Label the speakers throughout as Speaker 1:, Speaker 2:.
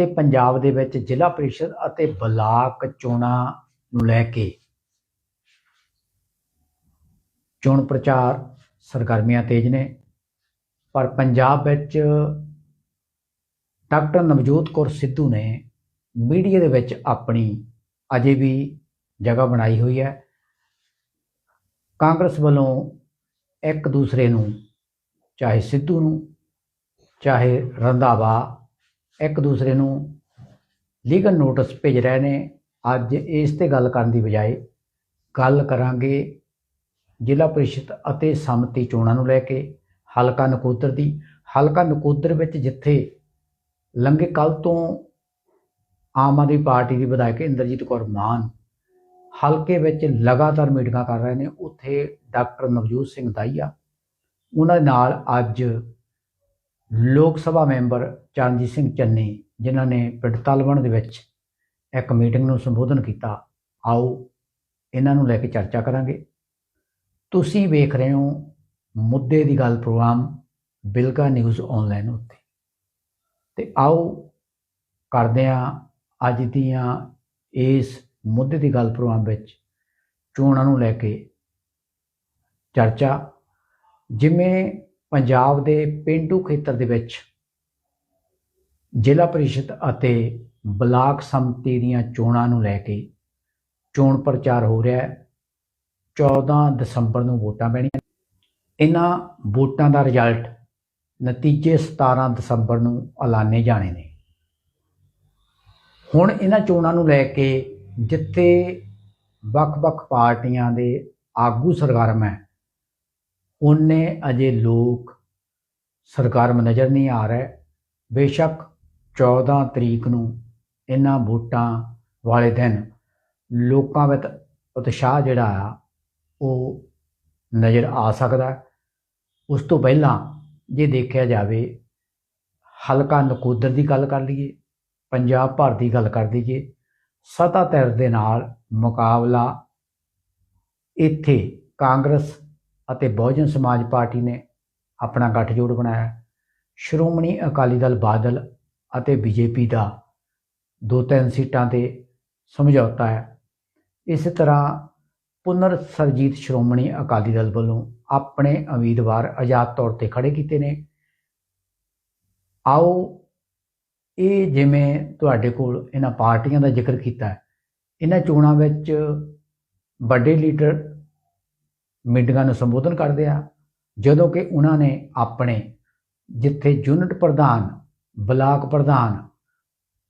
Speaker 1: ਤੇ ਪੰਜਾਬ ਦੇ ਵਿੱਚ ਜ਼ਿਲ੍ਹਾ ਪ੍ਰੀਸ਼ਦ ਅਤੇ ਬਲਾਕ ਚੋਣਾਂ ਨੂੰ ਲੈ ਕੇ ਚੋਣ ਪ੍ਰਚਾਰ ਸਰਗਰਮੀਆਂ ਤੇਜ਼ ਨੇ। ਪਰ ਪੰਜਾਬ ਵਿੱਚ ਡਾਕਟਰ ਨਵਜੋਤ ਕੌਰ ਸਿੱਧੂ ਨੇ ਮੀਡੀਆ ਦੇ ਵਿੱਚ ਆਪਣੀ ਅਜੇ ਵੀ ਜਗ੍ਹਾ ਬਣਾਈ ਹੋਈ ਹੈ। ਕਾਂਗਰਸ ਵੱਲੋਂ ਇੱਕ ਦੂਸਰੇ ਨੂੰ, ਚਾਹੇ ਸਿੱਧੂ ਨੂੰ, ਚਾਹੇ ਰੰਧਾਵਾ ਇੱਕ ਦੂਸਰੇ ਨੂੰ ਲੀਗਲ ਨੋਟਿਸ ਭੇਜ ਰਹੇ ਨੇ। ਅੱਜ ਇਸ ਤੇ ਗੱਲ ਕਰਨ ਦੀ ਬਜਾਏ ਗੱਲ ਕਰਾਂਗੇ ਜ਼ਿਲ੍ਹਾ ਪ੍ਰੀਸ਼ਦ ਅਤੇ ਸੰਮਤੀ ਚੋਣਾਂ ਨੂੰ ਲੈ ਕੇ, ਹਲਕਾ ਨਕੋਦਰ ਦੀ। ਹਲਕਾ ਨਕੋਦਰ ਵਿੱਚ ਜਿੱਥੇ ਲੰਘੇ ਕੱਲ ਤੋਂ ਆਮ ਆਦਮੀ ਪਾਰਟੀ ਦੀ ਵਿਧਾਇਕ ਇੰਦਰਜੀਤ ਕੌਰ ਮਾਨ ਹਲਕੇ ਵਿੱਚ ਲਗਾਤਾਰ ਮੀਟਿੰਗਾਂ ਕਰ ਰਹੇ ਨੇ, ਉੱਥੇ ਡਾਕਟਰ ਨਵਜੋਤ ਸਿੰਘ ਦਾਈਆ, ਉਹਨਾਂ ਨਾਲ ਅੱਜ ਲੋਕ ਸਭਾ ਮੈਂਬਰ ਚਰਨਜੀਤ ਸਿੰਘ ਚੰਨੀ ਜਿਨ੍ਹਾਂ ਨੇ ਪਿੰਡ ਤਲਵਣ ਦੇ ਵਿੱਚ ਇੱਕ ਮੀਟਿੰਗ ਨੂੰ ਸੰਬੋਧਨ ਕੀਤਾ, ਆਓ ਇਹਨਾਂ ਨੂੰ ਲੈ ਕੇ ਚਰਚਾ ਕਰਾਂਗੇ। ਤੁਸੀਂ ਵੇਖ ਰਹੇ ਹੋ ਮੁੱਦੇ ਦੀ ਗੱਲ ਪ੍ਰੋਗਰਾਮ ਬਿਲਗਾ ਨਿਊਜ਼ ਆਨਲਾਈਨ ਉੱਤੇ। ਤੇ ਆਓ ਕਰਦੇ ਹਾਂ ਅੱਜ ਦੀਆਂ ਇਸ ਮੁੱਦੇ ਦੀ ਗੱਲ ਪ੍ਰੋਗਰਾਮ ਵਿੱਚ ਚੋਣਾਂ ਨੂੰ ਲੈ ਕੇ ਚਰਚਾ। ਜਿਵੇਂ ਪੰਜਾਬ ਦੇ ਪਿੰਡੂ ਖੇਤਰ ਦੇ ਵਿੱਚ ਜ਼ਿਲ੍ਹਾ ਪ੍ਰੀਸ਼ਦ ਅਤੇ ਬਲਾਕ ਸੰਮਤੀ ਦੀਆਂ ਚੋਣਾਂ ਨੂੰ ਲੈ ਕੇ ਚੋਣ ਪ੍ਰਚਾਰ ਹੋ ਰਿਹਾ ਹੈ। 14 ਦਸੰਬਰ ਨੂੰ ਵੋਟਾਂ ਪੈਣੀਆਂ। ਇਹਨਾਂ ਵੋਟਾਂ ਦਾ ਰਿਜ਼ਲਟ ਨਤੀਜੇ 17 ਦਸੰਬਰ ਨੂੰ ਐਲਾਨੇ ਜਾਣੇ ਨੇ। ਹੁਣ ਇਹਨਾਂ ਚੋਣਾਂ ਨੂੰ ਲੈ ਕੇ ਜਿੱਥੇ ਵੱਖ-ਵੱਖ ਪਾਰਟੀਆਂ ਦੇ ਆਗੂ ਸਰਗਰਮ ਹੈ ਉਹਨੇ ਅਜੇ ਲੋਕ ਸਰਗਰਮ ਨਜ਼ਰ ਨਹੀਂ ਆ ਰਿਹਾ। ਬੇਸ਼ੱਕ 14 ਤਰੀਕ ਨੂੰ ਇਹਨਾਂ ਵੋਟਾਂ ਵਾਲੇ ਦਿਨ ਲੋਕਾਂ ਵਿੱਚ ਉਤਸ਼ਾਹ ਜਿਹੜਾ ਆ, ਉਹ ਨਜ਼ਰ ਆ ਸਕਦਾ ਉਸ ਤੋਂ ਪਹਿਲਾਂ ਜੇ ਦੇਖਿਆ ਜਾਵੇ, ਹਲਕਾ ਨਕੋਦਰ ਦੀ ਗੱਲ ਕਰ ਲਈਏ, ਪੰਜਾਬ ਭਰ ਦੀ ਗੱਲ ਕਰ ਲਈਏ ਸਤਾ ਧਿਰ ਦੇ ਨਾਲ ਮੁਕਾਬਲਾ ਇੱਥੇ ਕਾਂਗਰਸ ਅਤੇ ਬਹੁਜਨ ਸਮਾਜ ਪਾਰਟੀ ਨੇ ਆਪਣਾ ਗੱਠਜੋੜ ਬਣਾਇਆ। ਸ਼੍ਰੋਮਣੀ ਅਕਾਲੀ ਦਲ ਬਾਦਲ ਅਤੇ ਬੀਜੇਪੀ ਦਾ ਦੋ ਤਿੰਨ ਸੀਟਾਂ ਤੇ ਸਮਝੌਤਾ ਹੈ। ਇਸ ਤਰ੍ਹਾਂ ਪੁਨਰ ਸਰਜੀਤ ਸ਼੍ਰੋਮਣੀ ਅਕਾਲੀ ਦਲ ਵੱਲੋਂ ਆਪਣੇ ਉਮੀਦਵਾਰ ਆਜ਼ਾਦ ਤੌਰ ਤੇ ਖੜੇ ਕੀਤੇ ਨੇ। ਆਓ ਇਹ ਜਿਵੇਂ ਤੁਹਾਡੇ ਕੋਲ ਇਹਨਾਂ ਪਾਰਟੀਆਂ ਦਾ ਜ਼ਿਕਰ ਕੀਤਾ ਇਹਨਾਂ ਚੋਣਾਂ ਵਿੱਚ ਵੱਡੇ ਲੀਡਰ ਮੀਟਿੰਗਾਂ ਨੂੰ ਸੰਬੋਧਨ ਕਰਦੇ ਆ, ਜਦੋਂ ਕਿ ਉਹਨਾਂ ਨੇ ਆਪਣੇ ਜਿੱਥੇ ਯੂਨਿਟ ਪ੍ਰਧਾਨ, ਬਲਾਕ ਪ੍ਰਧਾਨ,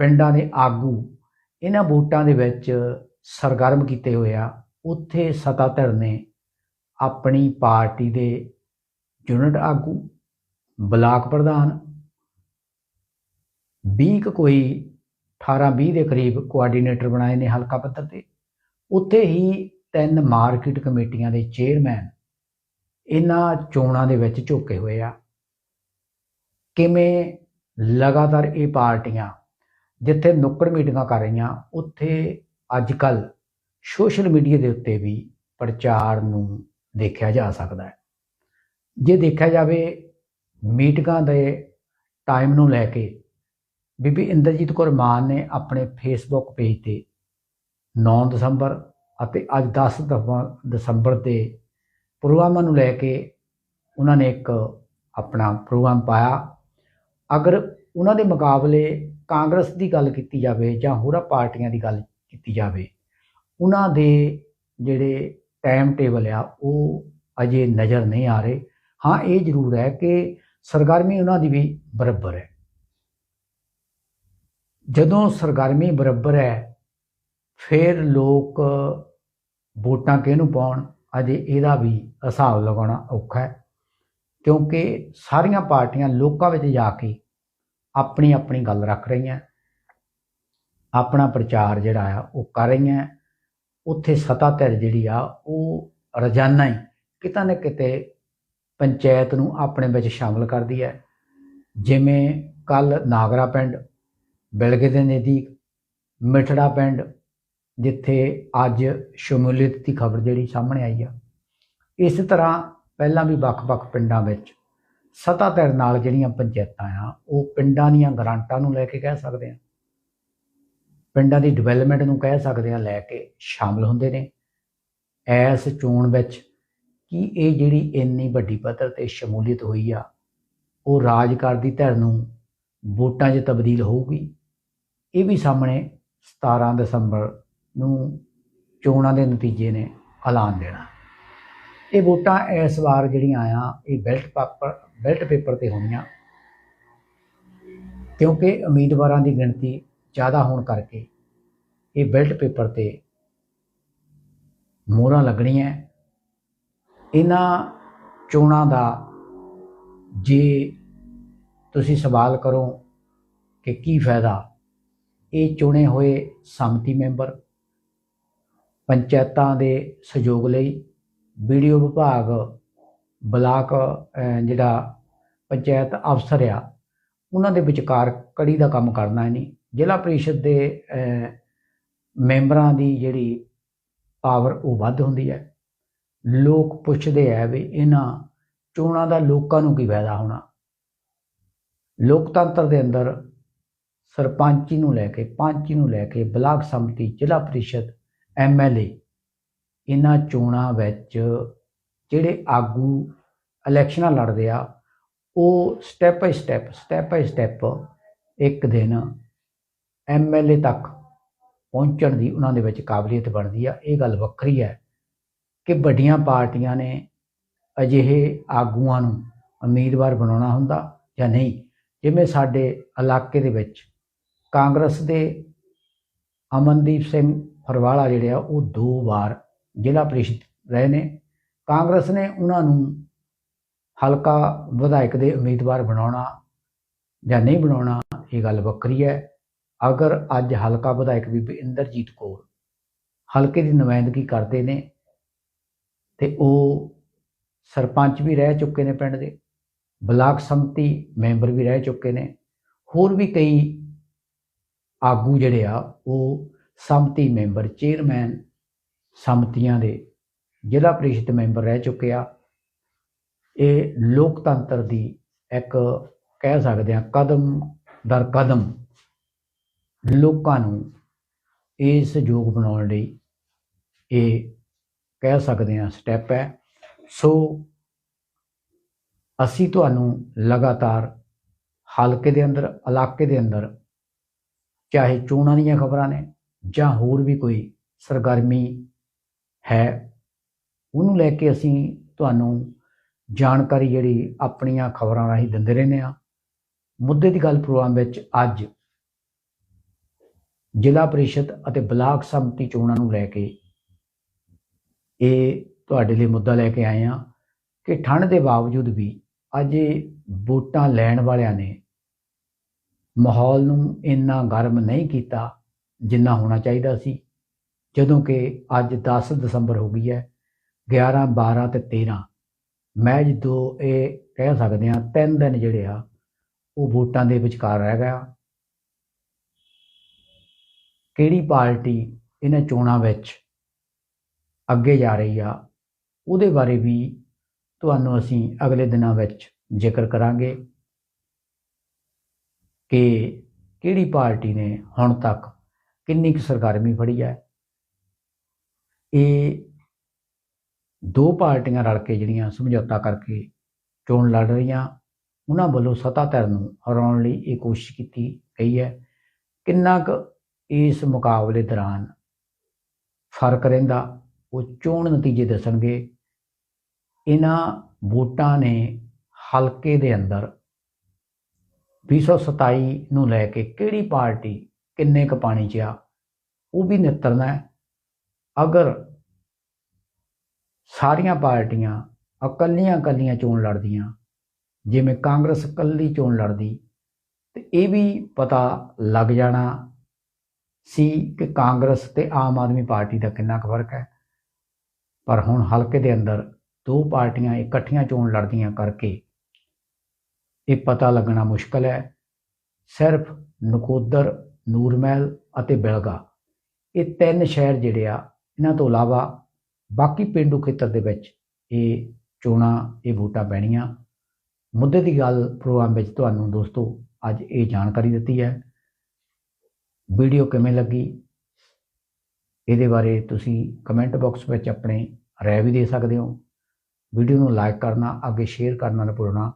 Speaker 1: ਪਿੰਡਾਂ ਦੇ ਆਗੂ, ਇਹਨਾਂ ਵੋਟਾਂ ਦੇ ਵਿੱਚ ਸਰਗਰਮ ਕੀਤੇ ਹੋਏ ਆ, ਉੱਥੇ ਸਤਾਧਰ ਨੇ ਆਪਣੀ ਪਾਰਟੀ ਦੇ ਯੂਨਿਟ ਆਗੂ, ਬਲਾਕ ਪ੍ਰਧਾਨ 20 ਕੁ ਕੋਈ 18 20 ਦੇ ਕਰੀਬ ਕੋਆਰਡੀਨੇਟਰ ਬਣਾਏ ਨੇ ਹਲਕਾ ਪੱਧਰ ਤੇ। ਉੱਥੇ ਹੀ ਤਿੰਨ ਮਾਰਕੀਟ ਕਮੇਟੀਆਂ ਦੇ ਚੇਅਰਮੈਨ ਇਹਨਾਂ ਚੋਣਾਂ ਦੇ ਵਿੱਚ ਝੁਕੇ ਹੋਏ ਆ। ਕਿਵੇਂ ਲਗਾਤਾਰ ਇਹ ਪਾਰਟੀਆਂ ਜਿੱਥੇ ਨੁੱਕੜ ਮੀਟਿੰਗਾਂ ਕਰ ਰਹੀਆਂ, ਉੱਥੇ ਅੱਜ ਕੱਲ ਸੋਸ਼ਲ ਮੀਡੀਆ ਦੇ ਉੱਤੇ ਵੀ ਪ੍ਰਚਾਰ ਨੂੰ ਦੇਖਿਆ ਜਾ ਸਕਦਾ ਹੈ। ਜੇ ਦੇਖਿਆ ਜਾਵੇ, ਮੀਟਿੰਗਾਂ ਦੇ ਟਾਈਮ ਨੂੰ ਲੈ ਕੇ ਬੀਬੀ ਇੰਦਰਜੀਤ ਕੌਰ ਮਾਨ ਨੇ ਆਪਣੇ ਫੇਸਬੁੱਕ ਪੇਜ ਤੇ 9 ਦਸੰਬਰ ਅਤੇ ਅੱਜ 10 ਦਫਾ- ਦਸੰਬਰ ਦੇ ਪ੍ਰੋਗਰਾਮਾਂ ਨੂੰ ਲੈ ਕੇ ਉਹਨਾਂ ਨੇ ਇੱਕ ਆਪਣਾ ਪ੍ਰੋਗਰਾਮ ਪਾਇਆ। ਅਗਰ ਉਹਨਾਂ ਦੇ ਮੁਕਾਬਲੇ ਕਾਂਗਰਸ ਦੀ ਗੱਲ ਕੀਤੀ ਜਾਵੇ ਜਾਂ ਹੋਰਾਂ ਪਾਰਟੀਆਂ ਦੀ ਗੱਲ ਕੀਤੀ ਜਾਵੇ, ਉਹਨਾਂ ਦੇ ਜਿਹੜੇ ਟਾਈਮ ਟੇਬਲ ਆ, ਉਹ ਅਜੇ ਨਜ਼ਰ ਨਹੀਂ ਆ ਰਹੇ। ਹਾਂ, ਇਹ ਜ਼ਰੂਰ ਹੈ ਕਿ ਸਰਗਰਮੀ ਉਹਨਾਂ ਦੀ ਵੀ ਬਰਾਬਰ ਹੈ। ਜਦੋਂ ਸਰਗਰਮੀ ਬਰਾਬਰ ਹੈ ਫਿਰ ਲੋਕ ਵੋਟਾਂ ਕਿਹਨੂੰ ਪਾਉਣ? ਅਜੇ ਇਹਦਾ ਵੀ ਹਿਸਾਬ ਲਗਾਉਣਾ ਔਖਾ ਹੈ। ਕਿਉਂਕਿ ਸਾਰੀਆਂ ਪਾਰਟੀਆਂ ਲੋਕਾਂ ਵਿੱਚ ਜਾ ਕੇ ਆਪਣੀ ਆਪਣੀ ਗੱਲ ਰੱਖ ਰਹੀਆਂ। ਆਪਣਾ ਪ੍ਰਚਾਰ ਜਿਹੜਾ ਆ ਉਹ ਕਰ ਰਹੀਆਂ। ਉੱਥੇ ਸਤਾ ਧਿਰ ਜਿਹੜੀ ਆ ਉਹ ਰੋਜ਼ਾਨਾ ਹੀ ਕਿਤੇ ਨਾ ਕਿਤੇ ਪੰਚਾਇਤ ਨੂੰ ਆਪਣੇ ਵਿੱਚ ਸ਼ਾਮਲ ਕਰਦੀ ਹੈ। ਜਿਵੇਂ ਕੱਲ ਨਾਗਰਾ ਪਿੰਡ, ਬਿਲਗੇ ਦੇ ਨਜ਼ਦੀਕ, ਮਿਠੜਾ ਪਿੰਡ ਜਿੱਥੇ ਅੱਜ ਸ਼ਮੂਲੀਅਤ ਦੀ ਖਬਰ ਜਿਹੜੀ ਸਾਹਮਣੇ ਆਈ ਆ। ਇਸ ਤਰ੍ਹਾਂ ਪਹਿਲਾਂ ਵੀ ਵੱਖ-ਵੱਖ ਪਿੰਡਾਂ ਵਿੱਚ ਸਤਾ ਧਿਰ ਨਾਲ ਜਿਹੜੀਆਂ ਪੰਚਾਇਤਾਂ ਆ, ਉਹ ਪਿੰਡਾਂ ਦੀਆਂ ਗ੍ਰਾਂਟਾਂ ਨੂੰ ਲੈ ਕੇ ਕਹਿ ਸਕਦੇ ਆ। ਪਿੰਡਾਂ ਦੀ ਡਿਵੈਲਪਮੈਂਟ ਨੂੰ ਕਹਿ ਸਕਦੇ ਆ, ਲੈ ਕੇ ਸ਼ਾਮਲ ਹੁੰਦੇ ਨੇ। ਐਸ ਚੋਣ ਵਿੱਚ ਕੀ ਇਹ ਜਿਹੜੀ ਇੰਨੀ ਵੱਡੀ ਪੱਧਰ ਤੇ ਸ਼ਮੂਲੀਅਤ ਹੋਈ ਆ, ਉਹ ਰਾਜ ਕਰਦੀ ਧਿਰ ਨੂੰ ਵੋਟਾਂ 'ਚ ਤਬਦੀਲ ਹੋਊਗੀ? ਇਹ ਵੀ ਸਾਹਮਣੇ 17 ਦਸੰਬਰ ਨੂੰ ਚੋਣਾਂ ਦੇ ਨਤੀਜੇ ਨੇ ਐਲਾਨ ਦੇਣਾ। ਇਹ ਵੋਟਾਂ ਇਸ ਵਾਰ ਜਿਹੜੀਆਂ ਆ, ਇਹ ਬੈਲਟ ਪੇਪਰ ਬੈਲਟ ਪੇਪਰ ਤੇ ਹੋਣੀਆਂ। ਕਿਉਂਕਿ ਉਮੀਦਵਾਰਾਂ ਦੀ ਗਿਣਤੀ ਜ਼ਿਆਦਾ ਹੋਣ ਕਰਕੇ ਇਹ ਬੈਲਟ ਪੇਪਰ ਤੇ ਮੋਹਰਾਂ ਲੱਗਣੀਆਂ। ਇਹਨਾਂ ਚੋਣਾਂ ਦਾ ਜੇ ਤੁਸੀਂ ਸਵਾਲ ਕਰੋ ਕਿ ਕੀ ਫਾਇਦਾ, ਇਹ ਚੁਣੇ ਹੋਏ ਸੰਮਤੀ ਮੈਂਬਰ ਪੰਚਾਇਤਾਂ ਦੇ ਸਹਿਯੋਗ ਲਈ ਵੀਡੀਓ ਵਿਭਾਗ, ਬਲਾਕ ਜਿਹੜਾ ਪੰਚਾਇਤ ਅਫਸਰ ਆ, ਉਹਨਾਂ ਦੇ ਵਿਚਕਾਰ ਕੜੀ ਦਾ ਕੰਮ ਕਰਨਾ ਹੈ ਨਹੀਂ ਜ਼ਿਲ੍ਹਾ ਪ੍ਰੀਸ਼ਦ ਦੇ ਮੈਂਬਰਾਂ ਦੀ ਜਿਹੜੀ ਪਾਵਰ ਉਹ ਵੱਧ ਹੁੰਦੀ ਹੈ। ਲੋਕ ਪੁੱਛਦੇ ਆ ਵੀ ਇਹਨਾਂ ਚੋਣਾਂ ਦਾ ਲੋਕਾਂ ਨੂੰ ਕੀ ਫਾਇਦਾ ਹੋਣਾ? ਲੋਕਤੰਤਰ ਦੇ ਅੰਦਰ ਸਰਪੰਚੀ ਨੂੰ ਲੈ ਕੇ, ਪੰਚੀ ਨੂੰ ਲੈ ਕੇ ਬਲਾਕ ਸੰਮਤੀ ਜ਼ਿਲ੍ਹਾ ਪ੍ਰੀਸ਼ਦ ਐਮਐਲਏ ਇਹਨਾਂ ਚੋਣਾਂ ਵਿੱਚ ਜਿਹੜੇ ਆਗੂ ਇਲੈਕਸ਼ਨਾਂ ਲੜਦੇ ਆ, ਉਹ step by step step by step ਇੱਕ ਦਿਨ ਐਮਐਲਏ ਤੱਕ ਪਹੁੰਚਣ ਦੀ ਉਹਨਾਂ ਦੇ ਵਿੱਚ ਕਾਬਲੀਅਤ ਬਣਦੀ ਆ। ਇਹ ਗੱਲ ਵੱਖਰੀ ਹੈ ਕਿ ਵੱਡੀਆਂ ਪਾਰਟੀਆਂ ਨੇ ਅਜਿਹੇ ਆਗੂਆਂ ਨੂੰ ਉਮੀਦਵਾਰ ਬਣਾਉਣਾ ਹੁੰਦਾ ਜਾਂ ਨਹੀਂ। ਜਿਵੇਂ ਸਾਡੇ ਇਲਾਕੇ ਦੇ ਵਿੱਚ ਕਾਂਗਰਸ ਦੇ ਅਮਨਦੀਪ ਸਿੰਘ ਫਰਵਾਲਾ ਜਿਹੜੇ ਆ, ਉਹ ਦੋ ਵਾਰ ਜ਼ਿਲ੍ਹਾ ਪ੍ਰੀਸ਼ਦ ਰਹੇ ਨੇ। ਕਾਂਗਰਸ ਨੇ ਉਹਨਾਂ ਨੂੰ ਹਲਕਾ ਵਿਧਾਇਕ ਦੇ ਉਮੀਦਵਾਰ ਬਣਾਉਣਾ ਜਾਂ ਨਹੀਂ ਬਣਾਉਣਾ, ਇਹ ਗੱਲ ਵੱਖਰੀ ਹੈ। ਅਗਰ ਅੱਜ ਹਲਕਾ ਵਿਧਾਇਕ ਬੀਬੀ ਇੰਦਰਜੀਤ ਕੌਰ ਹਲਕੇ ਦੀ ਨੁਮਾਇੰਦਗੀ ਕਰਦੇ ਨੇ ਤੇ ਉਹ ਸਰਪੰਚ ਵੀ ਰਹਿ ਚੁੱਕੇ ਨੇ ਪਿੰਡ ਦੇ, ਬਲਾਕ ਸੰਮਤੀ ਮੈਂਬਰ ਵੀ ਰਹਿ ਚੁੱਕੇ ਨੇ, ਹੋਰ ਵੀ ਕਈ ਆਗੂ ਜਿਹੜੇ ਆ, ਉਹ ਸੰਮਤੀ ਮੈਂਬਰ ਚੇਅਰਮੈਨ ਸੰਮਤੀਆਂ ਦੇ ਜ਼ਿਲ੍ਹਾ ਪ੍ਰੀਸ਼ਦ ਮੈਂਬਰ ਰਹਿ ਚੁੱਕੇ ਆ। ਇਹ ਲੋਕਤੰਤਰ ਦੀ ਇੱਕ ਕਹਿ ਸਕਦੇ ਆ ਕਦਮ ਦਰ ਕਦਮ ਲੋਕਾਂ ਨੂੰ ਇਸ ਯੋਗ ਬਣਾਉਣ ਲਈ ਇਹ ਕਹਿ ਸਕਦੇ ਆ ਸਟੈਪ ਹੈ। ਸੋ ਅਸੀਂ ਤੁਹਾਨੂੰ ਲਗਾਤਾਰ ਹਲਕੇ ਦੇ ਅੰਦਰ, ਇਲਾਕੇ ਦੇ ਅੰਦਰ, ਚਾਹੇ ਚੋਣਾਂ ਦੀਆਂ ਖਬਰਾਂ ਨੇ ਜਾਂ ਹੋਰ ਵੀ ਕੋਈ ਸਰਗਰਮੀ ਹੈ, ਉਹਨੂੰ ਲੈ ਕੇ ਅਸੀਂ ਤੁਹਾਨੂੰ ਜਾਣਕਾਰੀ ਜਿਹੜੀ ਆਪਣੀਆਂ ਖਬਰਾਂ ਰਾਹੀਂ ਦਿੰਦੇ ਰਹਿੰਦੇ ਆ ਮੁੱਦੇ ਦੀ ਗੱਲ ਪ੍ਰੋਗਰਾਮ ਵਿੱਚ ਅੱਜ ਜ਼ਿਲ੍ਹਾ ਪ੍ਰੀਸ਼ਦ ਅਤੇ ਬਲਾਕ ਸੰਮਤੀ ਚੋਣਾਂ ਨੂੰ ਲੈ ਕੇ ਇਹ ਤੁਹਾਡੇ ਲਈ ਮੁੱਦਾ ਲੈ ਕੇ ਆਏ ਆ ਕਿ ਠੰਡ ਦੇ ਬਾਵਜੂਦ ਵੀ ਅੱਜ ਵੋਟਾਂ ਲੈਣ ਵਾਲਿਆਂ ਨੇ ਮਾਹੌਲ ਨੂੰ ਇੰਨਾ ਗਰਮ ਨਹੀਂ ਕੀਤਾ ਜਿੰਨਾ ਹੋਣਾ ਚਾਹੀਦਾ ਸੀ। ਜਦੋਂ ਕਿ ਅੱਜ 10 ਦਸੰਬਰ ਹੋ ਗਈ ਹੈ 11 12 ਤੇ 13 ਮੈਂ ਜਦੋਂ ਇਹ ਕਹਿ ਸਕਦੇ ਹਾਂ, ਤਿੰਨ ਦਿਨ ਜਿਹੜੇ ਆ, ਉਹ ਵੋਟਾਂ ਦੇ ਵਿਚਕਾਰ ਰਹਿ ਗਿਆ। ਕਿਹੜੀ ਪਾਰਟੀ ਇਹਨਾਂ ਚੋਣਾਂ ਵਿੱਚ ਅੱਗੇ ਜਾ ਰਹੀ ਆ, ਉਹਦੇ ਬਾਰੇ ਵੀ ਤੁਹਾਨੂੰ ਅਸੀਂ ਅਗਲੇ ਦਿਨਾਂ ਵਿੱਚ ਜ਼ਿਕਰ ਕਰਾਂਗੇ ਕਿ ਕਿਹੜੀ ਪਾਰਟੀ ਨੇ ਹੁਣ ਤੱਕ ਕਿੰਨੀ ਕੁ ਸਰਗਰਮੀ ਫੜੀ ਹੈ ਇਹ ਦੋ ਪਾਰਟੀਆਂ ਰਲ ਕੇ ਜਿਹੜੀਆਂ ਸਮਝੌਤਾ ਕਰਕੇ ਚੋਣ ਲੜ ਰਹੀਆਂ, ਉਹਨਾਂ ਵੱਲੋਂ ਸੱਤਾ ਧਿਰ ਨੂੰ ਹਰਾਉਣ ਲਈ ਇਹ ਕੋਸ਼ਿਸ਼ ਕੀਤੀ ਗਈ ਹੈ। ਕਿੰਨਾ ਕੁ ਇਸ ਮੁਕਾਬਲੇ ਦੌਰਾਨ ਫ਼ਰਕ ਰਹਿੰਦਾ, ਉਹ ਚੋਣ ਨਤੀਜੇ ਦੱਸਣਗੇ। ਇਹਨਾਂ ਵੋਟਾਂ ਨੇ ਹਲਕੇ ਦੇ ਅੰਦਰ 227 ਨੂੰ ਲੈ ਕੇ ਕਿਹੜੀ ਪਾਰਟੀ ਕਿੰਨੇ ਕ ਪਾਣੀ 'ਚ ਆ, ਉਹ ਵੀ ਨਿੱਤਰਨਾ ਅਗਰ ਸਾਰੀਆਂ ਪਾਰਟੀਆਂ ਇਕੱਲੀਆਂ ਇਕੱਲੀਆਂ ਚੋਣ ਲੜਦੀਆਂ, ਜਿਵੇਂ ਕਾਂਗਰਸ ਇਕੱਲੀ ਚੋਣ ਲੜਦੀ, ਤੇ ਇਹ ਵੀ ਪਤਾ ਲੱਗ ਜਾਣਾ ਸੀ ਕਿ ਕਾਂਗਰਸ ਤੇ ਆਮ ਆਦਮੀ ਪਾਰਟੀ ਦਾ ਕਿੰਨਾ ਕੁ ਫ਼ਰਕ ਹੈ। ਪਰ ਹੁਣ ਹਲਕੇ ਦੇ ਅੰਦਰ ਦੋ ਪਾਰਟੀਆਂ ਇਕੱਠੀਆਂ ਚੋਣ ਲੜਦੀਆਂ ਕਰਕੇ ਇਹ ਪਤਾ ਲੱਗਣਾ ਮੁਸ਼ਕਲ ਹੈ। ਸਿਰਫ ਨਕੋਦਰ ਨੂਰਮਹਿਲ ਅਤੇ ਬਿਲਗਾ। ਇਹ ਤਿੰਨ ਸ਼ਹਿਰ ਜਿਹੜੇ ਆ, ਇਹਨਾਂ ਤੋਂ ਇਲਾਵਾ ਬਾਕੀ ਪਿੰਡੂ ਖੇਤਰ ਦੇ ਵਿੱਚ ਇਹ ਚੋਣਾਂ, ਇਹ ਵੋਟਾਂ ਪੈਣੀਆਂ। ਮੁੱਦੇ ਦੀ ਗੱਲ ਪ੍ਰੋਗਰਾਮ ਵਿੱਚ ਤੁਹਾਨੂੰ ਦੋਸਤੋ ਅੱਜ ਇਹ ਜਾਣਕਾਰੀ ਦਿੱਤੀ ਹੈ। ਵੀਡੀਓ ਕਿਵੇਂ ਲੱਗੀ? ਇਹਦੇ ਬਾਰੇ ਤੁਸੀਂ ਕਮੈਂਟ ਬਾਕਸ ਵਿੱਚ ਆਪਣੇ ਰਾਏ ਵੀ ਦੇ ਸਕਦੇ ਹੋ। ਵੀਡੀਓ ਨੂੰ ਲਾਈਕ ਕਰਨਾ, ਅੱਗੇ ਸ਼ੇਅਰ ਕਰਨਾ ਨਾ ਭੁੱਲਣਾ।